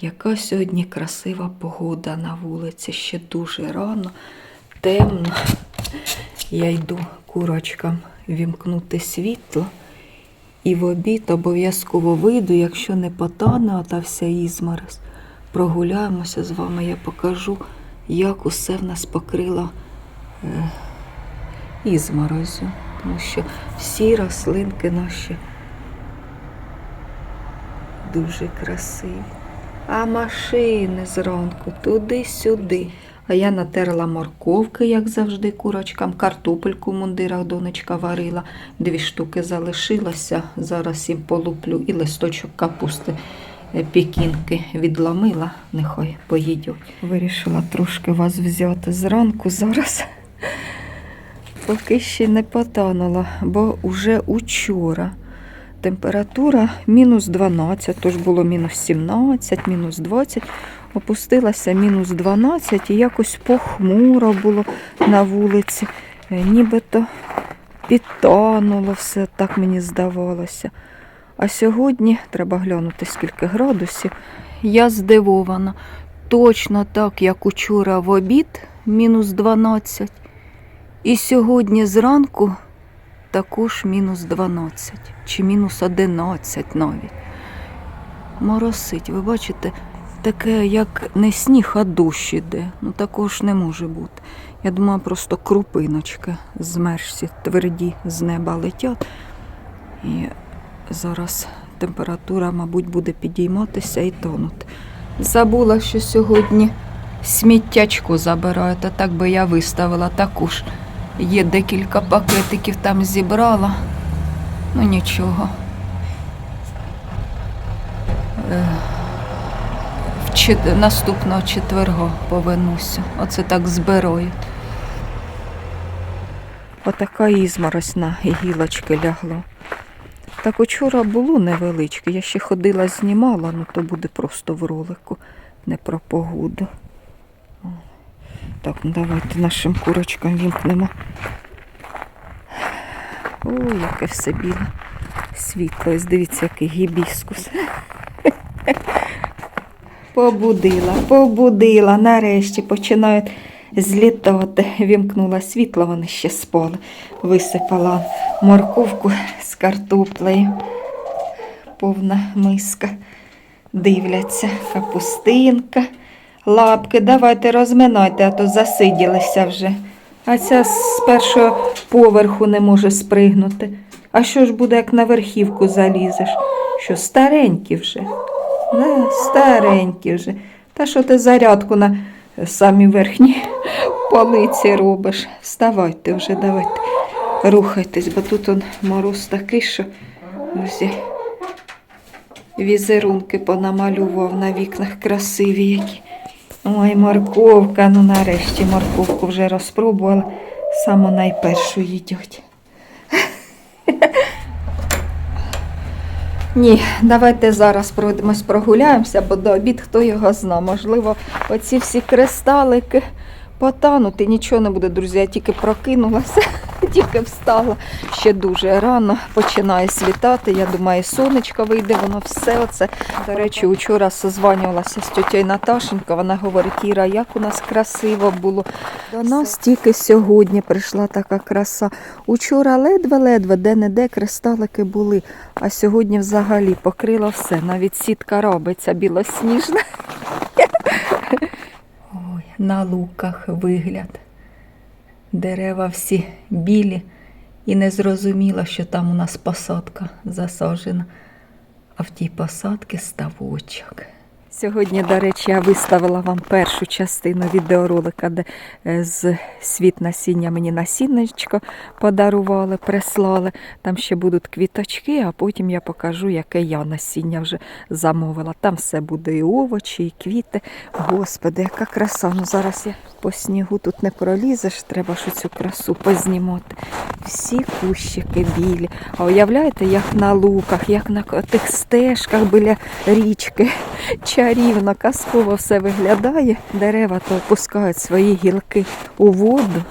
Яка сьогодні красива погода на вулиці, ще дуже рано, темно. Я йду курочкам вімкнути світло. І в обід обов'язково вийду, якщо не потане ота вся ізморозь. Прогуляємося з вами, я покажу, як усе в нас покрило е, ізморозю. Тому що всі рослинки наші дуже красиві. А машини зранку туди-сюди. А я натерла морковки, як завжди, курочкам, картопельку в мундирах донечка варила. Дві штуки залишилося. Зараз їм полуплю і листочок капусти е, пікінки відломила, нехай поїдуть. Вирішила трошки вас взяти зранку зараз. Поки ще не потанула, бо уже учора. Температура мінус 12, тож було мінус 17, мінус 20, опустилася мінус 12 і якось похмуро було на вулиці. Е, Нібито підтануло все, так мені здавалося. А сьогодні треба глянути, скільки градусів. Я здивована. Точно так, як учора в обід, мінус 12. І сьогодні зранку також мінус 12 чи мінус 11 навіть. Моросить, ви бачите, таке, як не сніг, а дощ іде. Ну також не може бути. Я думаю, просто крупиночки змерзші, тверді з неба летять. І зараз температура, мабуть, буде підійматися і тонути. Забула, що сьогодні сміттячку забирають, а так би я виставила також. Є декілька пакетиків там зібрала. Ну нічого. Е. Наступного четверга повернуся. Оце так збираю. Отака ізморозь на гілочки лягла. Так учора було невеличке. Я ще ходила, знімала, ну то буде просто в ролику, не про погоду. Так, ну давайте нашим курочкам вімкнемо. Ой, яке все біле. Світло. Ось дивіться, який гібіскус. Побудила, побудила. Нарешті починають злітати. Вімкнула світло, вони ще спали. Висипала морковку з картоплею. Повна миска. Дивляться, капустинка, лапки. Давайте розминайте, а то засиділися вже. А ця з першого поверху не може спригнути. А що ж буде, як на верхівку залізеш? Що старенькі вже? Не, старенькі вже. Та що ти зарядку на самі верхні полиці робиш? Вставайте вже, давайте. Рухайтесь, бо тут он мороз такий, що ось візерунки понамалював на вікнах красиві які. Ой, морковка, ну нарешті морковку вже розпробувала. Саму найпершу їдять. Ні, давайте зараз пройдемось прогуляємося, бо до обід хто його зна. Можливо, оці всі кристалики потануть і нічого не буде, друзі. Я тільки прокинулася, тільки встала. Ще дуже рано починає світати. Я думаю, сонечко вийде, воно все оце. До речі, учора созванювалася з тьотєю Наташенько. Вона говорить, Іра, як у нас красиво було. До нас тільки сьогодні прийшла така краса. Учора ледве-ледве, де-не-де кристалики були, а сьогодні взагалі покрила все. Навіть сітка робиться білосніжна. На луках вигляд. Дерева всі білі і не зрозуміла, що там у нас посадка засаджена, а в тій посадці ставочок. Сьогодні, до речі, я виставила вам першу частину відеоролика, де е, з світ насіння мені насінничко подарували, прислали. Там ще будуть квіточки, а потім я покажу, яке я насіння вже замовила. Там все буде і овочі, і квіти. Господи, яка краса. Ну зараз я по снігу тут не пролізеш, треба ж цю красу познімати. Всі кущики білі. А уявляєте, як на луках, як на тих стежках біля річки. Чарівно, казково все виглядає. Дерева то опускають свої гілки у воду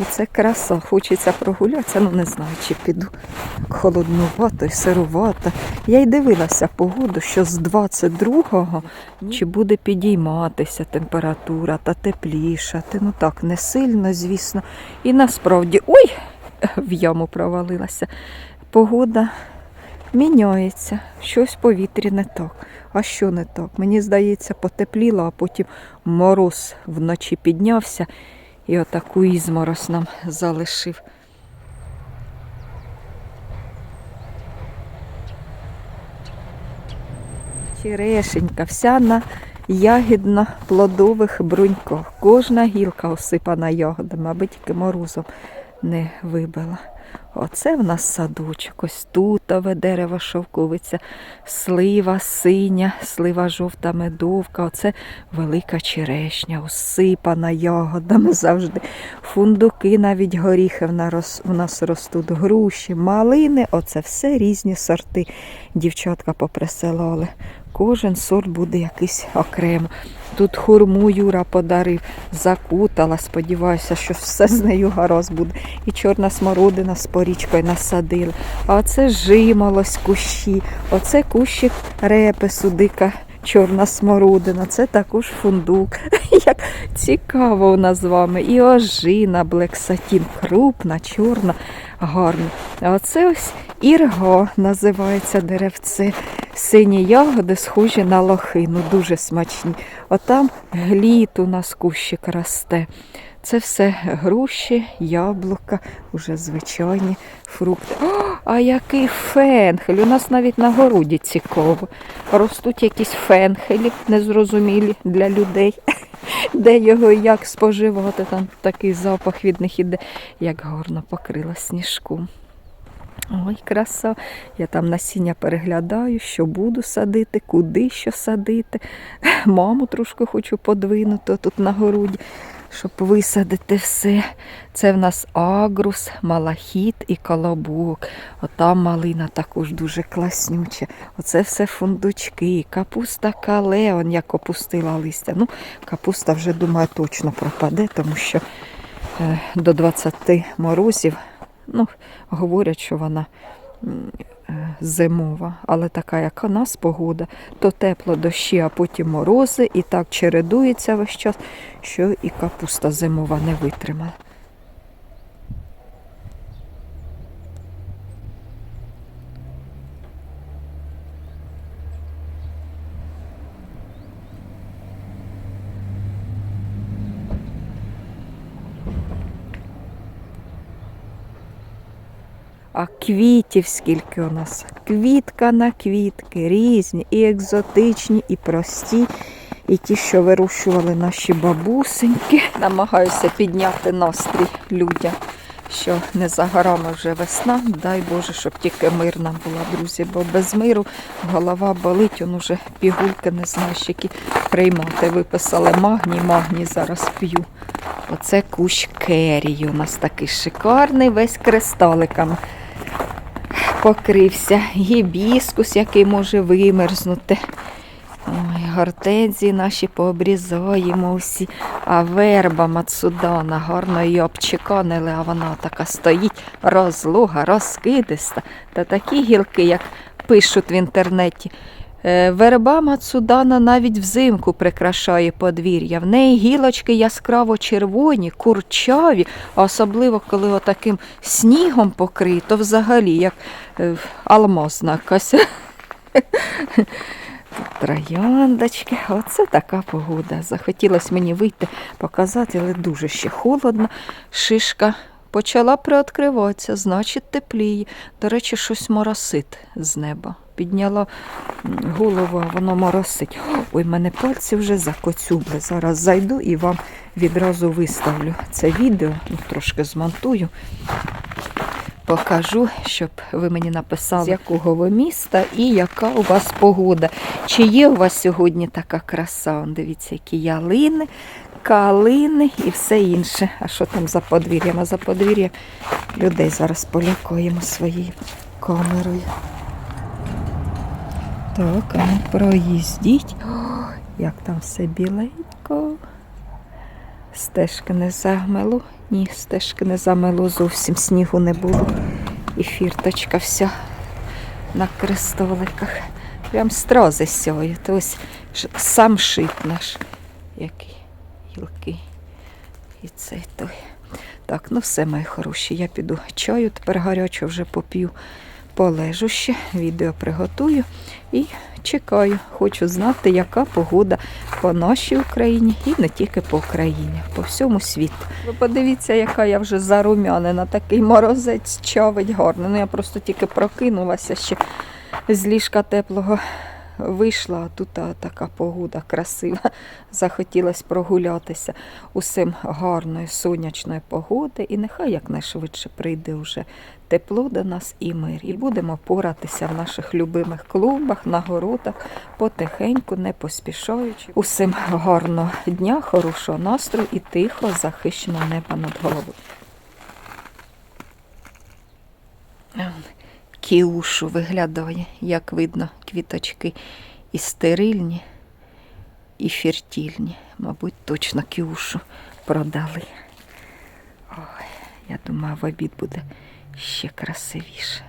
І це краса. Хочеться прогулятися, ну не знаю, чи піду. Холоднувато і сирувато. Я й дивилася погоду, що з 22-го чи буде підійматися температура та теплішати. Ну так, не сильно, звісно. І насправді, ой, в яму провалилася. Погода міняється, щось повітрі не так. А що не так? Мені здається, потепліло, а потім мороз вночі піднявся і отаку ізморос нам залишив. Черешенька, вся на ягідно-плодових бруньках. Кожна гілка осипана ягодами, аби тільки морозом не вибила. Оце в нас садочок. Ось тутове дерево шовковиця, слива синя, слива жовта медовка. Оце велика черешня, осипана ягодами завжди. Фундуки, навіть горіхи в нас ростуть, груші, малини. Оце все різні сорти. Дівчатка поприсилали. Кожен сорт буде якийсь окремо. Тут хурму Юра подарив, закутала, сподіваюся, що все з нею гаразд буде. І чорна смородина з порічкою насадили. А оце жимолось кущі, оце кущик репесу, дика чорна смородина, це також фундук. Як цікаво у нас з вами. І ожина блексатін, крупна, чорна, гарна. А оце ось ірго називається деревце. Сині ягоди схожі на лохину, дуже смачні. Отам гліт у нас кущик росте. Це все груші, яблука, уже звичайні фрукти. О, а який фенхель! У нас навіть на городі цікаво. Ростуть якісь фенхелі незрозумілі для людей. Де його і як споживати, там такий запах від них іде, як гарно покрила сніжком. Ой, краса. Я там насіння переглядаю, що буду садити, куди що садити. Маму трошки хочу подвинути тут на городі, щоб висадити все. Це в нас агрус, малахіт і колобок. Отам малина також дуже класнюча. Оце все фундучки, капуста кале, он як опустила листя. Ну, капуста вже, думаю, точно пропаде, тому що е, до 20 морозів Ну, говорять, що вона е, зимова, але така, як у нас погода, то тепло дощі, а потім морози, і так чередується весь час, що і капуста зимова не витримала. А квітів скільки у нас? Квітка на квітки, різні, і екзотичні, і прості, і ті, що вирощували наші бабусеньки. Намагаюся підняти настрій людям, що не за горами вже весна. Дай Боже, щоб тільки мирна була, друзі, бо без миру голова болить, он уже пігулки не знаєш, які приймати. Виписали магній, магній зараз п'ю. Оце кущ керії у нас такий шикарний, весь кристаликами покрився. Гібіскус, який може вимерзнути. Ой, гортензії наші пообрізаємо всі. А верба Мацудана, гарно її обчеканили, а вона така стоїть розлуга, розкидиста. Та такі гілки, як пишуть в інтернеті. Е, Верба Мацудана навіть взимку прикрашає подвір'я. В неї гілочки яскраво червоні, курчаві, а особливо коли отаким снігом покрито, взагалі, як е, алмазна якась. Трояндочки, оце така погода. Захотілося мені вийти показати, але дуже ще холодно. Шишка почала приоткриватися, значить тепліє. До речі, щось моросить з неба. Підняла голову, а воно моросить. Ой, мене пальці вже закоцюбли. Зараз зайду і вам відразу виставлю це відео, ну, трошки змонтую. Покажу, щоб ви мені написали, з якого ви міста і яка у вас погода. Чи є у вас сьогодні така краса? Дивіться, які ялини, калини і все інше. А що там за подвір'ям? А за подвір'ям людей зараз полякуємо своєю камерою. Так, ну проїздіть. О, як там все біленько. Стежки не замело. Ні, стежки не замело, зовсім снігу не було. І фірточка вся на крестовиках. Прям стрози сьогодні. Ось сам шип наш. Який гілкий. І цей той. Так, ну все, мої хороші. Я піду чаю, тепер гарячо вже поп'ю. Полежу ще, відео приготую і чекаю. Хочу знати, яка погода по нашій Україні і не тільки по Україні, по всьому світу. Ви подивіться, яка я вже зарум'янена, такий морозець чавить гарно. Ну я просто тільки прокинулася ще з ліжка теплого вийшла, а тут така погода красива. Захотілося прогулятися усім гарної сонячної погоди, і нехай якнайшвидше прийде вже тепло до нас і мир. І будемо поратися в наших любимих клубах, на городах, потихеньку, не поспішаючи. Усім гарного дня, хорошого настрою і тихо захищеного неба над головою. Кіушу виглядає, як видно, квіточки і стерильні, і фертільні. Мабуть, точно кюшу продали. Ой, я думаю, в обід буде ще красивіше.